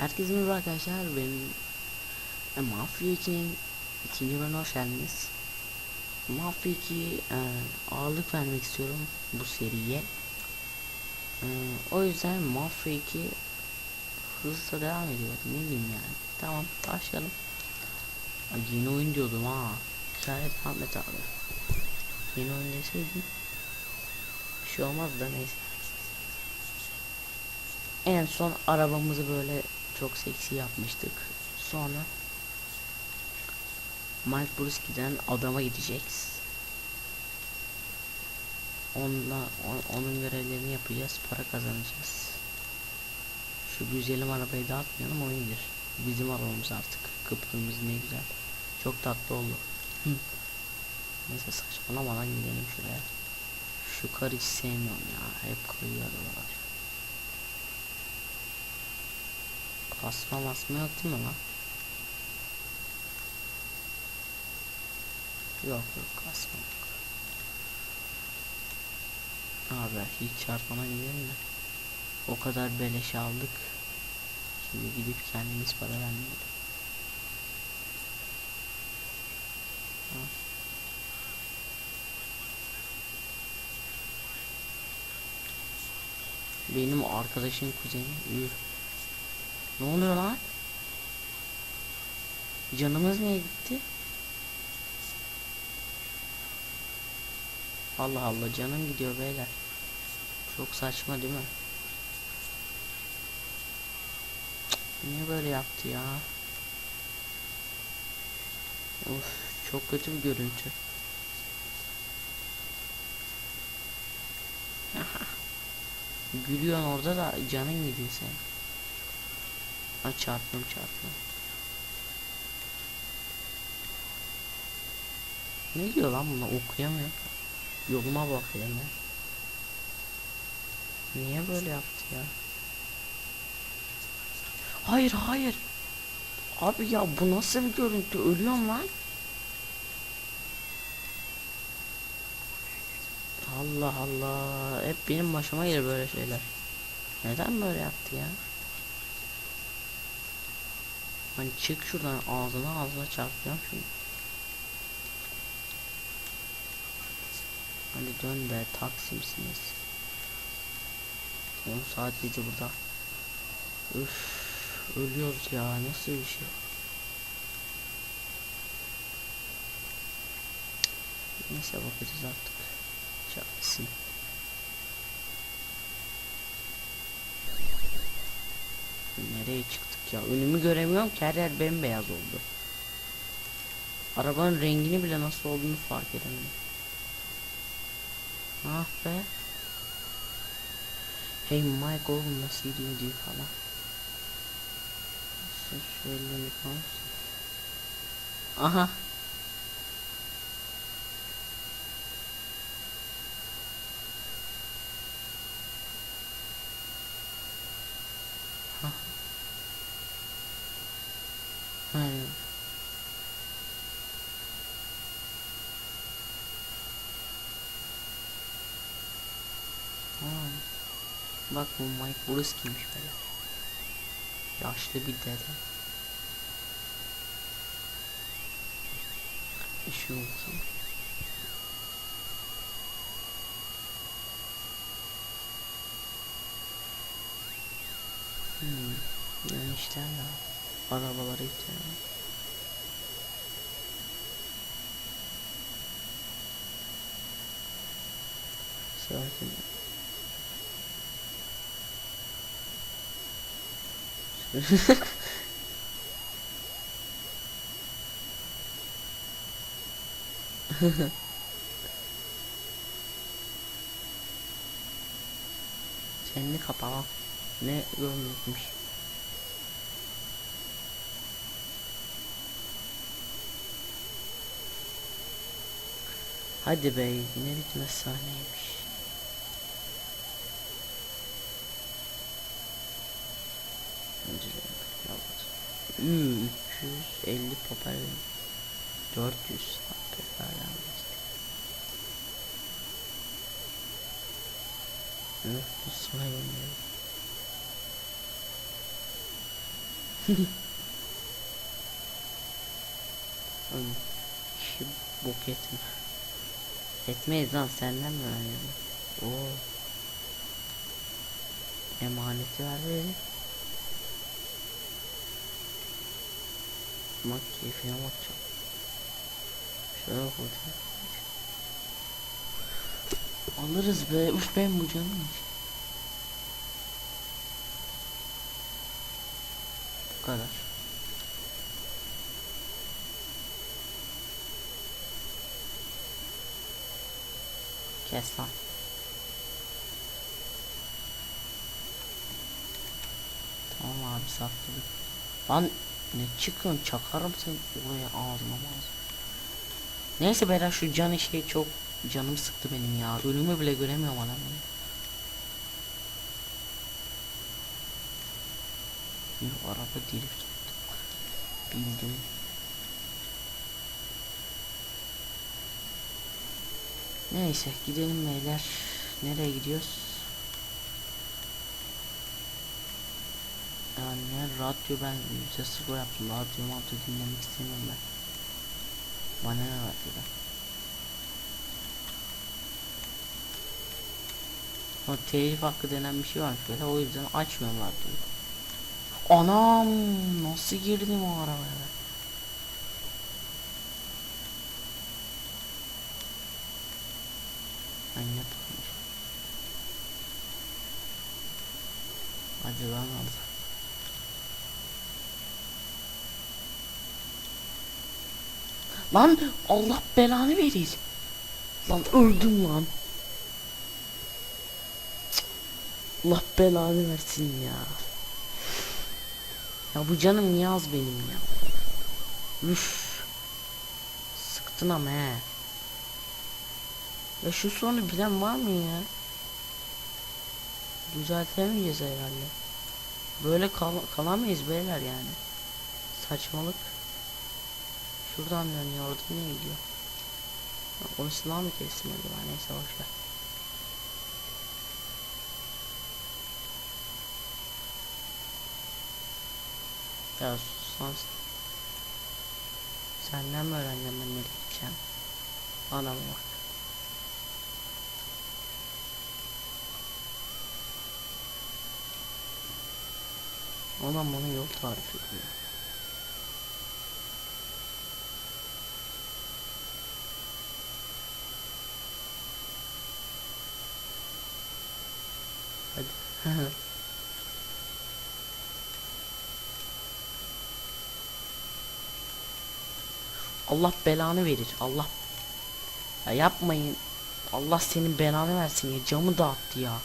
Herkese merhaba arkadaşlar. Ben e, Mafya 2'nin ikinci bölümüne hoş geldiniz. Mafya 2'ye e, ağırlık vermek istiyorum bu seriye. E, o yüzden Mafya 2 hızla devam ediyor. Ne diyeyim yani. Tamam başlayalım. Ay, yeni oyun diyordum ha. Şayet Ahmet abi. Yeni oyun deseydim. Bir şey olmaz da neyse. En son arabamızı böyle çok seksi yapmıştık. Sonra Mike Bruski'den adama gideceğiz. Onunla o- onun görevlerini yapacağız, para kazanacağız. Şu güzelim arabayı dağıtmayalım o indir. Bizim arabamız artık. Kıpkırmızı ne güzel. Çok tatlı oldu. Hı. Neyse saçmalamadan gidelim şuraya. Şu karı hiç sevmiyorum ya. Hep koyuyor arabalar. Kasma masma yok değil lan? Yok yok kasma yok. Abi hiç çarpana gidelim de. O kadar beleş aldık. Şimdi gidip kendimiz para vermeyelim. Benim arkadaşın kuzeni. Üf. Ne oluyor lan? Canımız niye gitti? Allah Allah canım gidiyor beyler. Çok saçma değil mi? Niye böyle yaptı ya? Of çok kötü bir görüntü. Gülüyorsun orada da canın gidiyor senin. Ha çarptım çarptım. Ne diyor lan bunu okuyamıyorum. Yoluma bakıyorum ya. Niye böyle yaptı ya? Hayır hayır. Abi ya bu nasıl bir görüntü? Ölüyorum lan. Allah Allah. Hep benim başıma gelir böyle şeyler. Neden böyle yaptı ya? Hani çık şuradan ağzına ağzına çarpacağım şimdi. Hani dön be taksimsiniz. 10 saat bizi burada. Üf, ölüyoruz ya nasıl bir şey. Neyse bakacağız artık. Çarpsın. Nereye çıktık ya? Önümü göremiyorum ki her yer bembeyaz oldu. Arabanın rengini bile nasıl olduğunu fark edemedim. Ah be. Hey Mike oğlum nasıl gidiyor diyor falan. Sen şöyle bir. Aha. Bak bu Mike Bruski'ymiş böyle. Yaşlı bir dede. Şu olsun. Hmm. Yani işler ya. Arabalara ihtiyacım. Sakin. Kendini kapalı. Ne yorumlukmuş. Hadi be ne bitmez sahneymiş. 350 papel 400 papel Öf bu sana gönderiyor. İşi bok etme. Etmeyiz lan senden mi öğrenelim? Oo. Emaneti ver verin. Bak keyfine bakacağım. Şöyle koyacağım. Alırız be. Üf ben bu canım. Bu kadar. Kes lan. Tamam abi sakladık. Lan ne çıkıyorsun çakarım seni oraya ağzına ağzına. Neyse beyler şu can işi çok canım sıktı benim ya. Ölümü bile göremiyorum adamı. Yuh araba drift. Bildim. Neyse gidelim beyler. Nereye gidiyoruz? Yani radyo ben yüzde sıfır yaptım. Radyo radyo dinlemek istemiyorum ben. Bana ne radyoda? O telif hakkı denen bir şey varmış böyle o yüzden açmıyorum radyoyu. Anam nasıl girdim o arabaya? Ben yapmamış. Hadi lan hadi. Lan Allah belanı verir. Lan öldüm lan. Cık. Allah belanı versin ya. Ya bu canım niye az benim ya? Üf. Sıktın ama he. Ya şu sonu bilen var mı ya? Düzeltemeyeceğiz herhalde. Böyle kal kalamayız beyler yani. Saçmalık. Şuradan dönüyor orada ne gidiyor? Ha, Onu silah mı kestim acaba neyse boşver. Ya sus Senden mi öğreneceğim ben nereye gideceğim? Bana bak. Adam bana yol tarif ediyor. Hadi. Allah belanı verir. Allah. Ya yapmayın. Allah senin belanı versin ya. Camı dağıttı ya.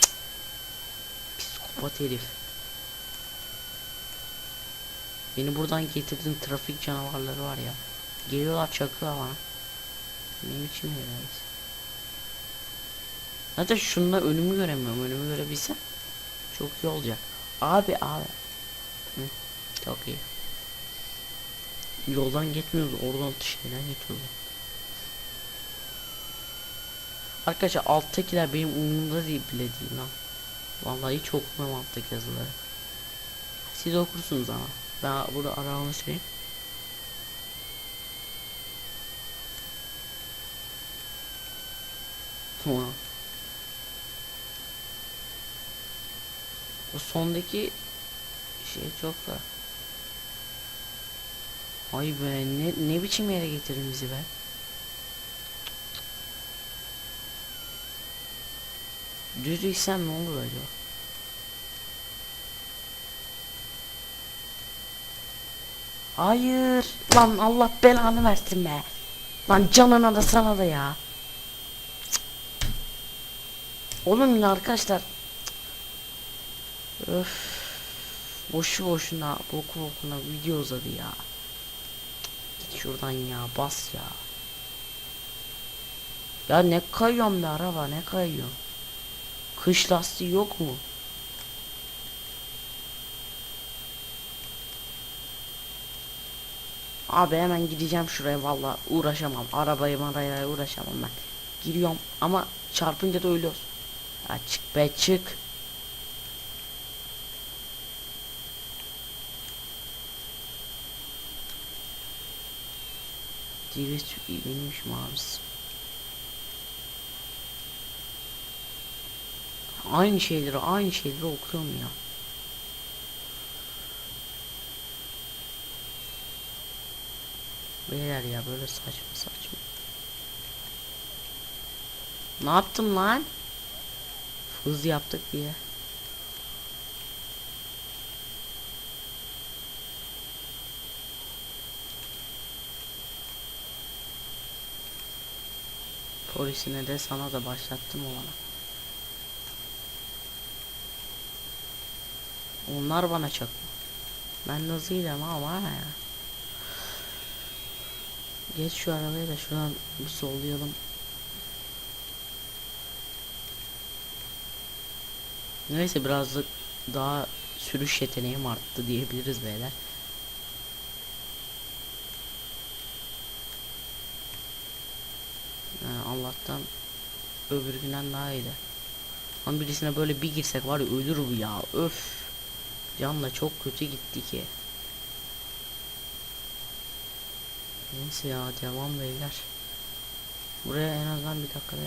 Cık. Psikopat herif. Beni buradan getirdin trafik canavarları var ya. Geliyorlar çakıyorlar bana. Ne biçim herif. Zaten şununla önümü göremiyorum. Önümü görebilsem çok iyi olacak. Abi abi. Hı, çok iyi. Yoldan geçmiyoruz. Oradan şeyden geçiyoruz. Arkadaşlar alttakiler benim umurumda değil bile değil lan. Vallahi hiç okumam alttaki yazıları. Siz okursunuz ama. Ben burada aramamı söyleyeyim. Tamam. O sondaki şey çok da. Ay be ne, ne biçim yere getirdin bizi be. Düz gitsem ne olur acaba? Hayır. Lan Allah belanı versin be. Lan canına da sana da ya. Oğlum arkadaşlar. Öf. Boşu boşuna boku bokuna video uzadı ya. Git şuradan ya bas ya. Ya ne kayıyorum be araba ne kayıyor? Kış lastiği yok mu? Abi hemen gideceğim şuraya valla uğraşamam. Arabayı marayla uğraşamam ben. Giriyorum ama çarpınca da ölüyoruz. Ya çık be çık. Diri benimmiş mavisi. Aynı şeyleri aynı şeyleri okuyorum ya. Beyler ya böyle saçma saçma. Ne yaptım lan? Hız yaptık diye. Polisine de sana da başlattım o bana. Onlar bana çok. Ben de hızlıydım ama ya. Geç şu arabaya da şuradan bir sollayalım. Neyse birazcık daha sürüş yeteneğim arttı diyebiliriz beyler. Ha, Allah'tan öbürkünden daha iyiydi. Ama birisine böyle bir girsek var ya ölür bu ya öf. Canla çok kötü gitti ki. Neyse ya devam beyler. Buraya en azından bir dakikada.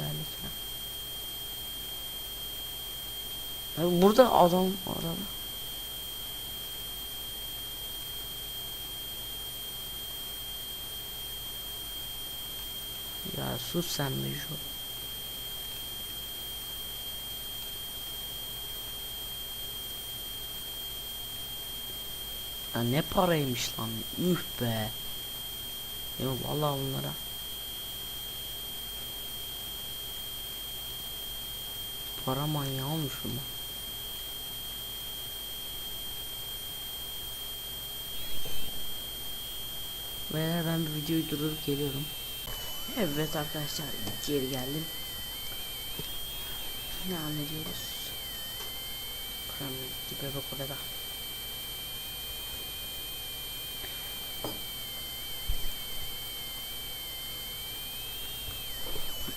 Ya Burada adam araba. Ya sus sen şu. Ya ne paraymış lan. Üf be. Ya vallahi bunlara. Para manyağı olmuş bunlar. Beyler ben bir videoyu durdurup geliyorum. Evet arkadaşlar geri geldim. Ne anlıyoruz? Kremli dibe bak orada.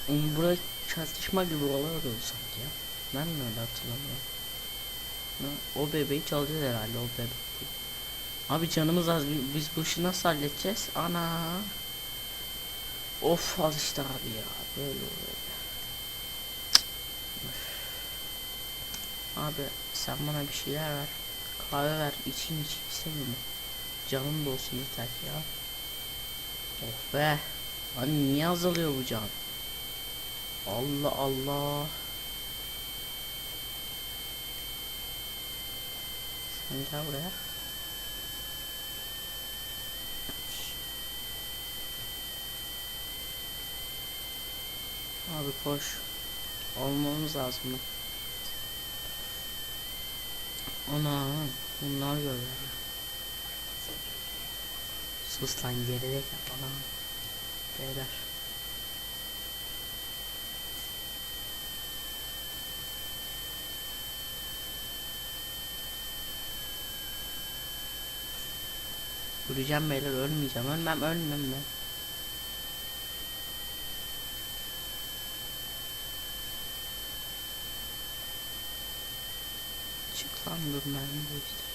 Hmm, Burada çatışma gibi olamıyordu sanki ya. Ben mi öyle hatırlamıyorum. Ha, O bebeği çalacağız herhalde o bebek değil. Abi canımız az bi- biz bu işi nasıl halledeceğiz? Ana. Of al işte abi ya böyle oluyor. Abi sen bana bir şeyler ver. Kahve ver için için istemiyorum. Canım da olsun yeter ya. Of be. Hani niye azalıyor bu can? Allah Allah. Sen gel buraya. Abi koş. Olmamız lazım. Ana bunlar böyle. Sus lan geride kal ana. Beyler. Öleceğim beyler ölmeyeceğim. Ölmem ölmem ben. Lan dur mermi değiştir.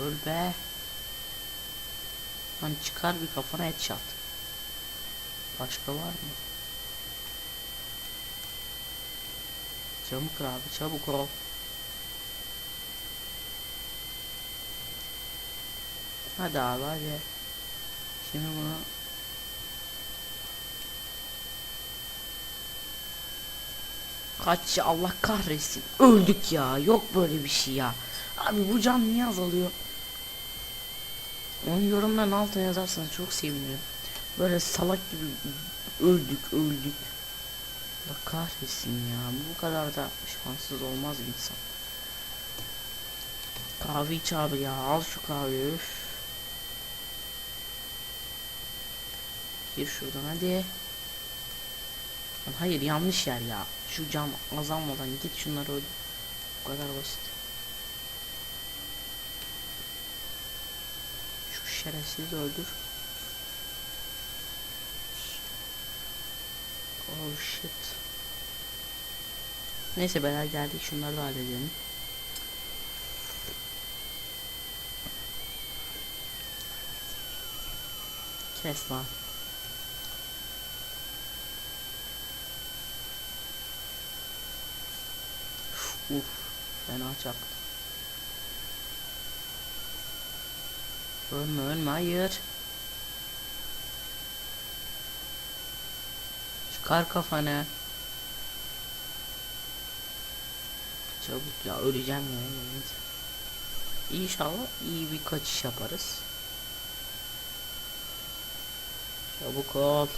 Öl be. Lan çıkar bir kafana headshot. Başka var mı? Camı kır abi çabuk ol. Hadi abi hadi. Şimdi bunu Kaç ya Allah kahretsin. Öldük ya. Yok böyle bir şey ya. Abi bu can niye azalıyor? Onu yorumların altına yazarsanız çok sevinirim. Böyle salak gibi öldük öldük. Allah kahretsin ya. Bu kadar da şanssız olmaz insan. Kahve iç abi ya. Al şu kahveyi. Üf. Gir şuradan hadi. Hayır yanlış yer ya. Şu cam azalmadan git şunları öldür. Bu kadar basit. Şu şerefsizi öldür. Oh shit. Neyse beraber geldik şunları da halledelim. Kes lan. Uf, fena çaktı. Ölme ölme hayır. Çıkar kafanı. Çabuk ya öleceğim ya. İnşallah iyi bir kaçış yaparız. Çabuk ol.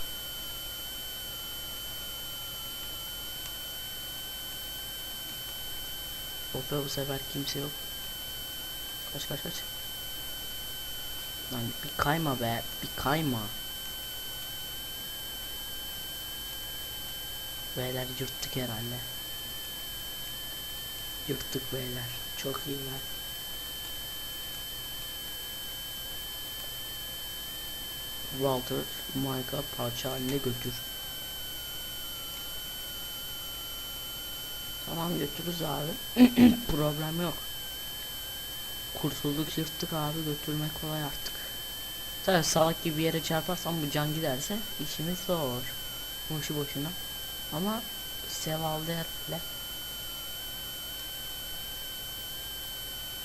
Be bu sefer kimse yok. Kaç kaç kaç. Lan bir kayma be, bir kayma. Beyler yırttık herhalde. Yırttık beyler. Çok iyiler. Walter, Mike'a parça haline götür. Tamam götürürüz abi. Problem yok. Kurtulduk yırttık abi götürmek kolay artık. Tabi salak gibi bir yere çarparsam bu can giderse işimiz zor. Boşu boşuna. Ama sevaldı herhalde.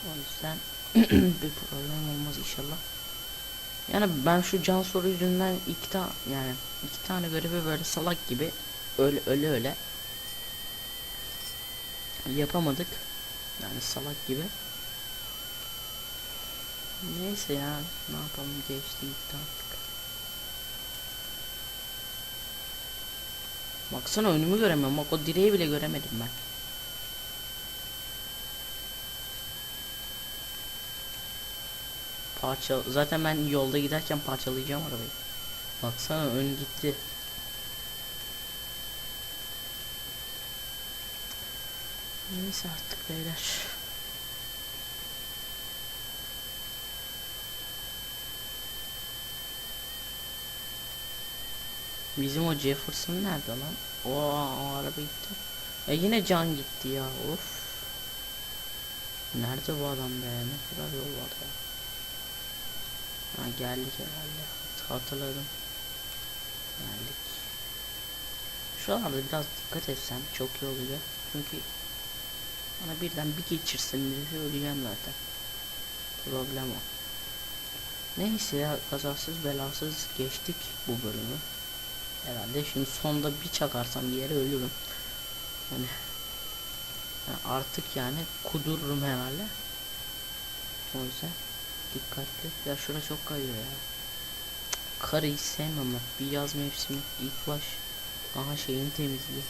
O yüzden bir problem olmaz inşallah. Yani ben şu can soru yüzünden iki tane yani iki tane görevi böyle salak gibi öyle öyle öyle yapamadık. Yani salak gibi. Neyse ya ne yapalım geçti gitti artık. Baksana önümü göremiyorum bak o direği bile göremedim ben. Parça zaten ben yolda giderken parçalayacağım arabayı. Baksana ön gitti. Neyse artık beyler. Bizim o Jefferson nerede lan? O, o araba gitti. E yine can gitti ya. Of. Nerede bu adam be? Ne kadar yol var ya. Ha geldik herhalde. Hatırladım. Geldik. Şuralarda biraz dikkat etsem çok iyi olacak. Çünkü bana birden bir geçirsin birisi öleceğim zaten. Problem o. Neyse ya kazasız belasız geçtik bu bölümü. Herhalde şimdi sonda bir çakarsam bir yere ölürüm. Yani, yani artık yani kudururum herhalde. O yüzden dikkatli. Ya şura çok kayıyor ya. Karı hiç sevmem bak. Bir yaz mevsimi ilk baş. Aha şeyin temizliği.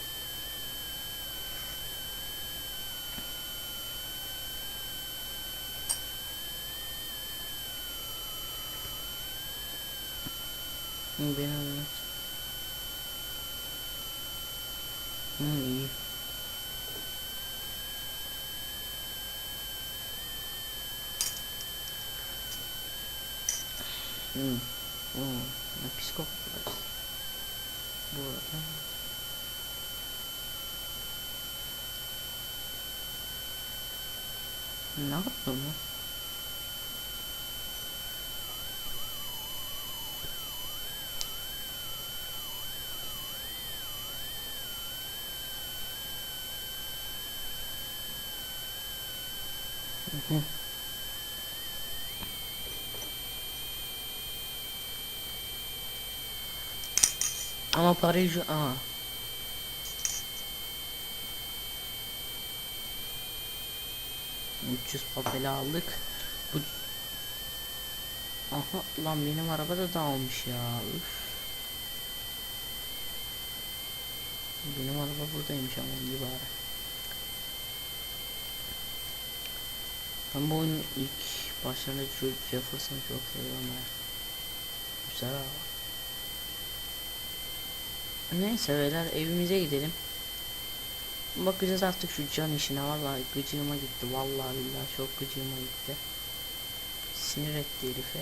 Hı, Beni evet. Hı, iyi. Hı. Oo, ne pis koktu. Bu arada. Ne yaptın lan? Hı hı. Ama şu... Aa. ...300 papeli aldık. Bu... Aha lan benim araba da dağılmış ya. Üf. Benim araba buradaymış ama iyi bari. Ben bu oyunun ilk başlarında George Jefferson'ı çok seviyorum ya. Güzel araba. Neyse beyler evimize gidelim. Bakacağız artık şu can işine vallahi gıcığıma gitti vallahi billahi çok gıcığıma gitti. Sinir etti herife.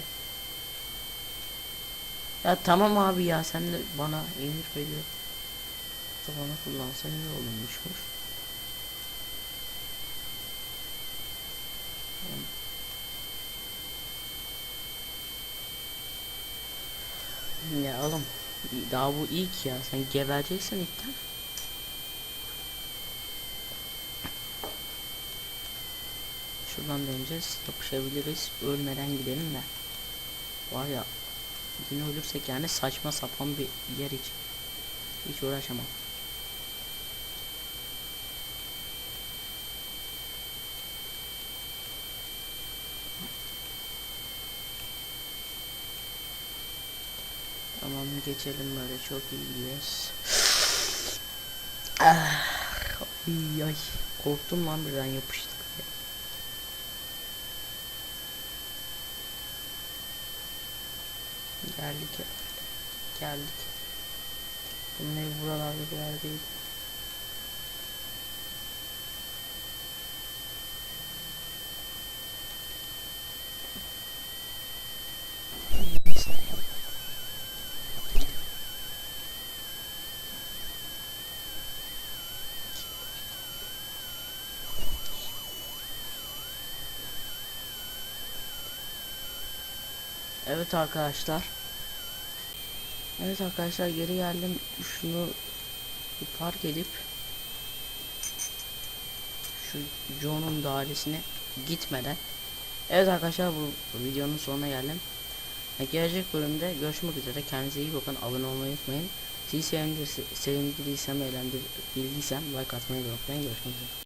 Ya tamam abi ya sen de bana emir veriyor. Bana kullansan iyi olurmuşmuş. Ya oğlum daha bu ilk ya sen gebereceksin ilkten. Şuradan döneceğiz yapışabiliriz ölmeden gidelim de. Var ya yine ölürsek yani saçma sapan bir yer için hiç uğraşamam. Tamam geçelim böyle çok iyi gidiyoruz. Ah, ay, ay. Korktum lan birden yapıştık. Geldik ya. Geldik. Bunun evi buralarda bir yerdeydi. Evet arkadaşlar. Evet arkadaşlar geri geldim. Şunu park edip şu John'un dairesine gitmeden Evet arkadaşlar bu videonun sonuna geldim. Gelecek bölümde görüşmek üzere. Kendinize iyi bakın. Abone olmayı unutmayın. Sizi sevindir, sevindirdiysem, eğlendirdiysem like atmayı unutmayın. Görüşmek üzere.